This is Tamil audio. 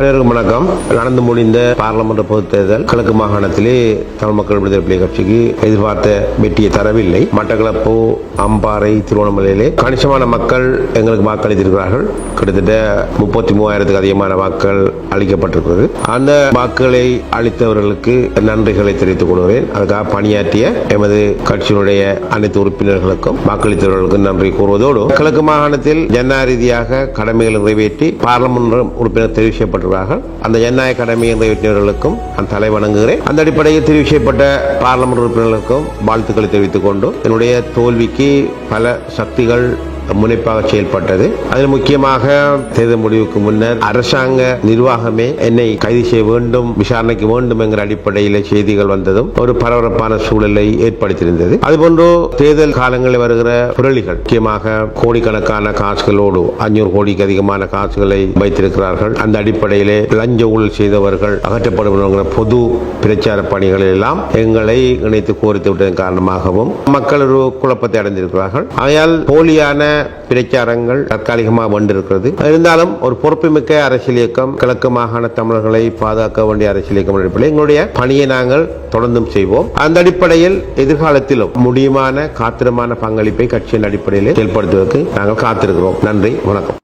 அனைவருக்கும் வணக்கம். நடந்து முடிந்த பாராளுமன்ற பொதுத் தேர்தல் கிழக்கு மாகாணத்திலே தமிழ் மக்கள் விடுதலை புலி கட்சிக்கு எதிர்பார்த்த வெற்றியை தரவில்லை. மட்டக்களப்பு அம்பாறை திருவண்ணாமலையிலே கணிசமான மக்கள் எங்களுக்கு வாக்களித்திருக்கிறார்கள். கிட்டத்தட்ட முப்பத்தி மூவாயிரத்துக்கு அதிகமான வாக்குகள் அளிக்கப்பட்டிருக்கிறது. அந்த வாக்குகளை அளித்தவர்களுக்கு நன்றிகளை தெரிவித்துக் கொள்கிறேன். அதுக்காக பணியாற்றிய எமது கட்சியினுடைய அனைத்து உறுப்பினர்களுக்கும் வாக்களித்தவர்களுக்கும் நன்றி கூறுவதோடு கிழக்கு மாகாணத்தில் ஜனநாயக ரீதியாக கடமைகளை நிறைவேற்றி பாராளுமன்ற உறுப்பினர் தெரிவு செய்யப்பட்டிருக்கிறார்கள் அந்த ஜனநாயக கடமை கடமையை நிறைவேற்றியவர்களுக்கும் நான் தலை வணங்குகிறேன். அந்த அடிப்படையில் தெரிவு செய்யப்பட்ட பார்லமெண்ட் உறுப்பினர்களுக்கும் வாழ்த்துக்களை தெரிவித்துக் கொண்டும் என்னுடைய தோல்விக்கு பல சக்திகள் முனைப்பாக செயல்பட்டது. அதில் முக்கியமாக தேர்தல் முடிவுக்கு முன்னர் அரசாங்க நிர்வாகமே என்னை கைது செய்ய வேண்டும் விசாரணைக்கு வேண்டும் என்கிற அடிப்படையில் செய்திகள் வந்ததும் ஒரு பரபரப்பான சூழலை ஏற்படுத்தியிருந்தது. அதுபோன்று தேர்தல் காலங்களில் வருகிற புரளிகள் முக்கியமாக கோடிக்கணக்கான காசுகளோடு அஞ்சூறு கோடிக்கு அதிகமான காசுகளை வைத்திருக்கிறார்கள். அந்த அடிப்படையிலே லஞ்ச ஊழல் செய்தவர்கள் அகற்றப்படும் பொது பிரச்சார பணிகளில் எல்லாம் எங்களை இணைத்து கோரித்து விட்டதன் காரணமாகவும் மக்கள் ஒரு குழப்பத்தை அடைந்திருக்கிறார்கள். ஆகையால் போலியான பிரச்சாரங்கள் தற்காலிகமாக வந்திருக்கிறது. இருந்தாலும் ஒரு பொறுப்புமிக்க அரசியல் இயக்கம் கிழக்கு மாகாண தமிழர்களை பாதுகாக்க வேண்டிய அரசியல் இயக்கம் அடிப்படையில் எங்களுடைய பணியை நாங்கள் தொடர்ந்தும் செய்வோம். அந்த அடிப்படையில் எதிர்காலத்திலும் முடியுமான காத்திரமான பங்களிப்பை கட்சியின் அடிப்படையில் செயல்படுத்துவதற்கு நாங்கள் காத்திருக்கிறோம். நன்றி வணக்கம்.